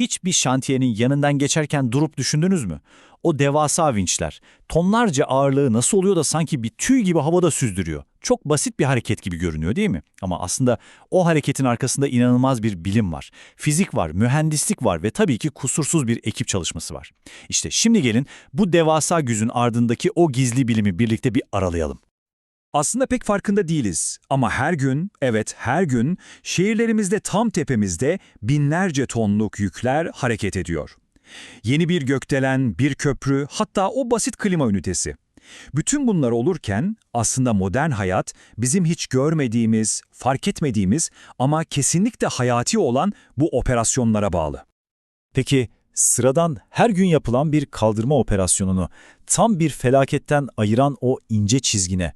Hiç bir şantiyenin yanından geçerken durup düşündünüz mü? O devasa vinçler, tonlarca ağırlığı nasıl oluyor da sanki bir tüy gibi havada süzdürüyor. Çok basit bir hareket gibi görünüyor değil mi? Ama aslında o hareketin arkasında inanılmaz bir bilim var. Fizik var, mühendislik var ve tabii ki kusursuz bir ekip çalışması var. İşte şimdi gelin bu devasa güzün ardındaki o gizli bilimi birlikte bir aralayalım. Aslında pek farkında değiliz ama her gün, evet her gün şehirlerimizde tam tepemizde binlerce tonluk yükler hareket ediyor. Yeni bir gökdelen, bir köprü, hatta o basit klima ünitesi. Bütün bunlar olurken aslında modern hayat bizim hiç görmediğimiz, fark etmediğimiz ama kesinlikle hayati olan bu operasyonlara bağlı. Peki sıradan her gün yapılan bir kaldırma operasyonunu tam bir felaketten ayıran o ince çizgine,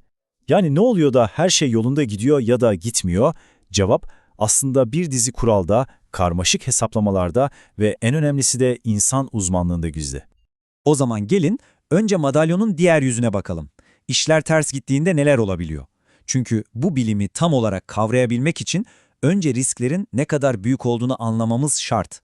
yani ne oluyor da her şey yolunda gidiyor ya da gitmiyor? Cevap aslında bir dizi kuralda, karmaşık hesaplamalarda ve en önemlisi de insan uzmanlığında gizli. O zaman gelin önce madalyonun diğer yüzüne bakalım. İşler ters gittiğinde neler olabiliyor? Çünkü bu bilimi tam olarak kavrayabilmek için önce risklerin ne kadar büyük olduğunu anlamamız şart.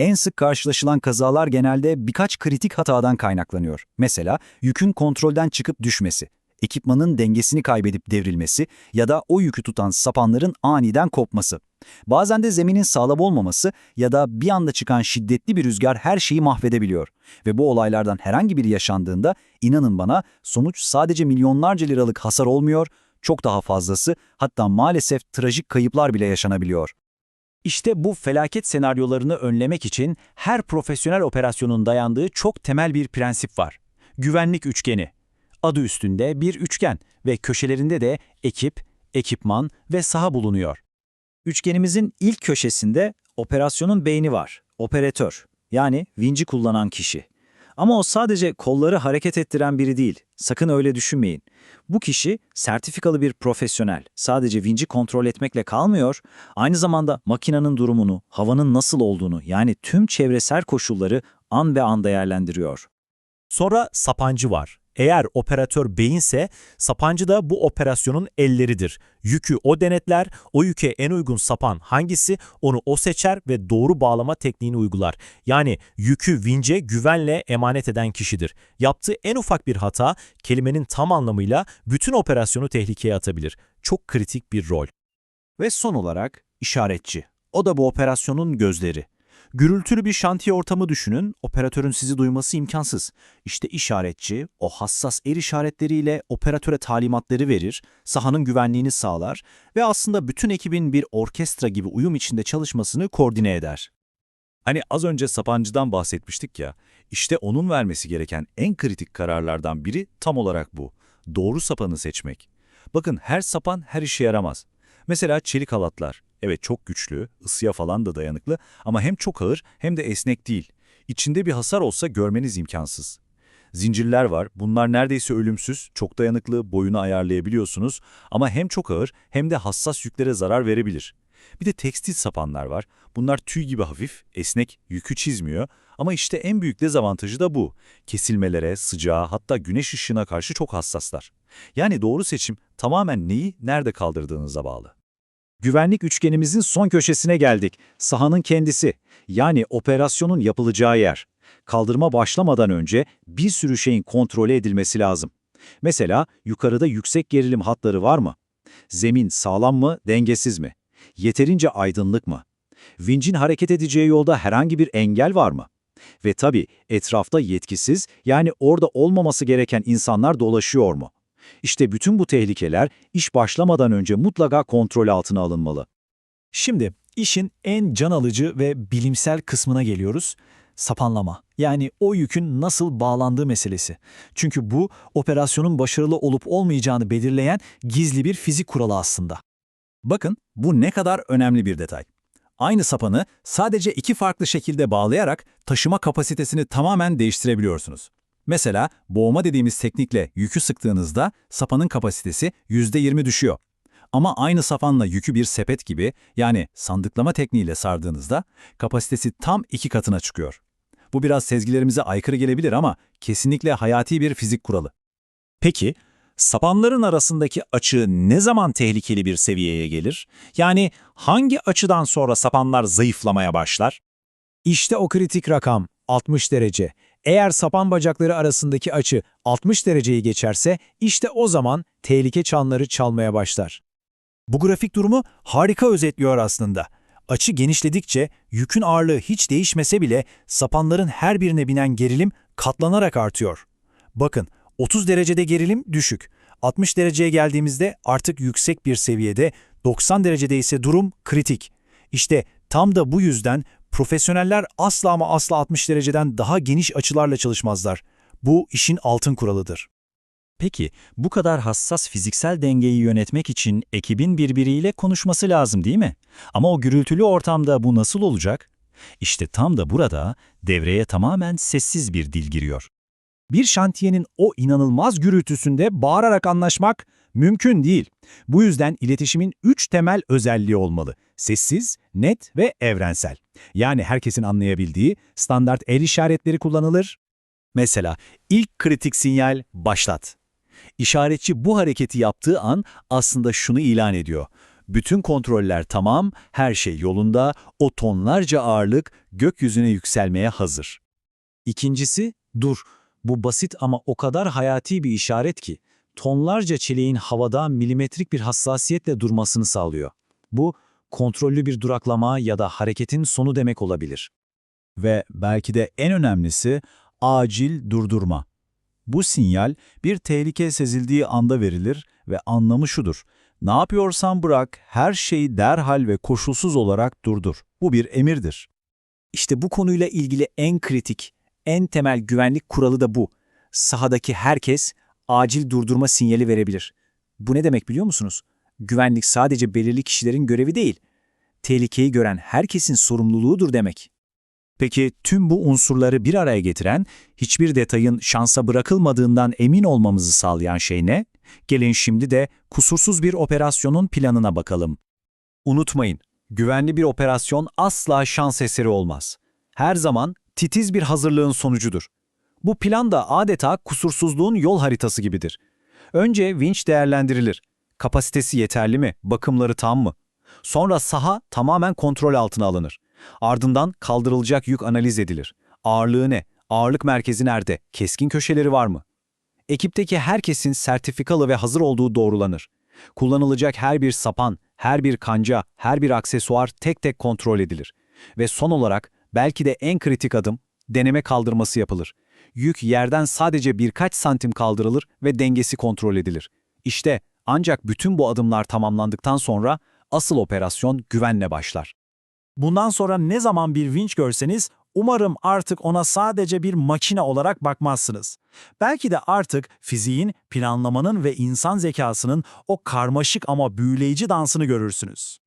En sık karşılaşılan kazalar genelde birkaç kritik hatadan kaynaklanıyor. Mesela yükün kontrolden çıkıp düşmesi, ekipmanın dengesini kaybedip devrilmesi ya da o yükü tutan sapanların aniden kopması. Bazen de zeminin sağlam olmaması ya da bir anda çıkan şiddetli bir rüzgar her şeyi mahvedebiliyor. Ve bu olaylardan herhangi biri yaşandığında inanın bana sonuç sadece milyonlarca liralık hasar olmuyor, çok daha fazlası hatta maalesef trajik kayıplar bile yaşanabiliyor. İşte bu felaket senaryolarını önlemek için her profesyonel operasyonun dayandığı çok temel bir prensip var. Güvenlik üçgeni. Adı üstünde bir üçgen ve köşelerinde de ekip, ekipman ve saha bulunuyor. Üçgenimizin ilk köşesinde operasyonun beyni var, operatör, yani vinci kullanan kişi. Ama o sadece kolları hareket ettiren biri değil, sakın öyle düşünmeyin. Bu kişi sertifikalı bir profesyonel, sadece vinci kontrol etmekle kalmıyor, aynı zamanda makinenin durumunu, havanın nasıl olduğunu yani tüm çevresel koşulları an be an değerlendiriyor. Sonra sapancı var. Eğer operatör beyinse sapancı da bu operasyonun elleridir. Yükü o denetler, o yüke en uygun sapan hangisi onu o seçer ve doğru bağlama tekniğini uygular. Yani yükü vince güvenle emanet eden kişidir. Yaptığı en ufak bir hata kelimenin tam anlamıyla bütün operasyonu tehlikeye atabilir. Çok kritik bir rol. Ve son olarak işaretçi. O da bu operasyonun gözleri. Gürültülü bir şantiye ortamı düşünün, operatörün sizi duyması imkansız. İşte işaretçi, o hassas el işaretleriyle operatöre talimatları verir, sahanın güvenliğini sağlar ve aslında bütün ekibin bir orkestra gibi uyum içinde çalışmasını koordine eder. Hani az önce Sapancı'dan bahsetmiştik ya, işte onun vermesi gereken en kritik kararlardan biri tam olarak bu. Doğru sapanı seçmek. Bakın her sapan her işe yaramaz. Mesela çelik halatlar. Evet çok güçlü, ısıya falan da dayanıklı ama hem çok ağır hem de esnek değil. İçinde bir hasar olsa görmeniz imkansız. Zincirler var. Bunlar neredeyse ölümsüz, çok dayanıklı, boyunu ayarlayabiliyorsunuz ama hem çok ağır hem de hassas yüklere zarar verebilir. Bir de tekstil sapanlar var. Bunlar tüy gibi hafif, esnek, yükü çizmiyor ama işte en büyük dezavantajı da bu. Kesilmelere, sıcağa hatta güneş ışığına karşı çok hassaslar. Yani doğru seçim tamamen neyi nerede kaldırdığınıza bağlı. Güvenlik üçgenimizin son köşesine geldik. Sahanın kendisi, yani operasyonun yapılacağı yer. Kaldırma başlamadan önce bir sürü şeyin kontrole edilmesi lazım. Mesela yukarıda yüksek gerilim hatları var mı? Zemin sağlam mı, dengesiz mi? Yeterince aydınlık mı? Vincin hareket edeceği yolda herhangi bir engel var mı? Ve tabii etrafta yetkisiz, yani orada olmaması gereken insanlar dolaşıyor mu? İşte bütün bu tehlikeler iş başlamadan önce mutlaka kontrol altına alınmalı. Şimdi işin en can alıcı ve bilimsel kısmına geliyoruz. Sapanlama. Yani o yükün nasıl bağlandığı meselesi. Çünkü bu operasyonun başarılı olup olmayacağını belirleyen gizli bir fizik kuralı aslında. Bakın bu ne kadar önemli bir detay. Aynı sapanı sadece iki farklı şekilde bağlayarak taşıma kapasitesini tamamen değiştirebiliyorsunuz. Mesela boğma dediğimiz teknikle yükü sıktığınızda sapanın kapasitesi %20 düşüyor. Ama aynı sapanla yükü bir sepet gibi yani sandıklama tekniğiyle sardığınızda kapasitesi tam iki katına çıkıyor. Bu biraz sezgilerimize aykırı gelebilir ama kesinlikle hayati bir fizik kuralı. Peki, sapanların arasındaki açı ne zaman tehlikeli bir seviyeye gelir? Yani hangi açıdan sonra sapanlar zayıflamaya başlar? İşte o kritik rakam 60 derece. Eğer sapan bacakları arasındaki açı 60 dereceyi geçerse işte o zaman tehlike çanları çalmaya başlar. Bu grafik durumu harika özetliyor aslında. Açı genişledikçe yükün ağırlığı hiç değişmese bile sapanların her birine binen gerilim katlanarak artıyor. Bakın 30 derecede gerilim düşük. 60 dereceye geldiğimizde artık yüksek bir seviyede, 90 derecede ise durum kritik. İşte tam da bu yüzden profesyoneller asla ama asla 60 dereceden daha geniş açılarla çalışmazlar. Bu işin altın kuralıdır. Peki, bu kadar hassas fiziksel dengeyi yönetmek için ekibin birbiriyle konuşması lazım değil mi? Ama o gürültülü ortamda bu nasıl olacak? İşte tam da burada devreye tamamen sessiz bir dil giriyor. Bir şantiyenin o inanılmaz gürültüsünde bağırarak anlaşmak mümkün değil. Bu yüzden iletişimin üç temel özelliği olmalı. Sessiz, net ve evrensel. Yani herkesin anlayabildiği standart el işaretleri kullanılır. Mesela ilk kritik sinyal başlat. İşaretçi bu hareketi yaptığı an aslında şunu ilan ediyor. Bütün kontroller tamam, her şey yolunda, o tonlarca ağırlık gökyüzüne yükselmeye hazır. İkincisi, dur. Bu basit ama o kadar hayati bir işaret ki, tonlarca çeliğin havada milimetrik bir hassasiyetle durmasını sağlıyor. Bu, kontrollü bir duraklama ya da hareketin sonu demek olabilir. Ve belki de en önemlisi acil durdurma. Bu sinyal bir tehlike sezildiği anda verilir ve anlamı şudur. Ne yapıyorsan bırak, her şeyi derhal ve koşulsuz olarak durdur. Bu bir emirdir. İşte bu konuyla ilgili en kritik, en temel güvenlik kuralı da bu. Sahadaki herkes acil durdurma sinyali verebilir. Bu ne demek biliyor musunuz? Güvenlik sadece belirli kişilerin görevi değil. Tehlikeyi gören herkesin sorumluluğudur demek. Peki tüm bu unsurları bir araya getiren, hiçbir detayın şansa bırakılmadığından emin olmamızı sağlayan şey ne? Gelin şimdi de kusursuz bir operasyonun planına bakalım. Unutmayın, güvenli bir operasyon asla şans eseri olmaz. Her zaman titiz bir hazırlığın sonucudur. Bu plan da adeta kusursuzluğun yol haritası gibidir. Önce vinç değerlendirilir. Kapasitesi yeterli mi? Bakımları tam mı? Sonra saha tamamen kontrol altına alınır. Ardından kaldırılacak yük analiz edilir. Ağırlığı ne? Ağırlık merkezi nerede? Keskin köşeleri var mı? Ekipteki herkesin sertifikalı ve hazır olduğu doğrulanır. Kullanılacak her bir sapan, her bir kanca, her bir aksesuar tek tek kontrol edilir. Ve son olarak belki de en kritik adım deneme kaldırması yapılır. Yük yerden sadece birkaç santim kaldırılır ve dengesi kontrol edilir. İşte ancak bütün bu adımlar tamamlandıktan sonra asıl operasyon güvenle başlar. Bundan sonra ne zaman bir vinç görseniz umarım artık ona sadece bir makine olarak bakmazsınız. Belki de artık fiziğin, planlamanın ve insan zekasının o karmaşık ama büyüleyici dansını görürsünüz.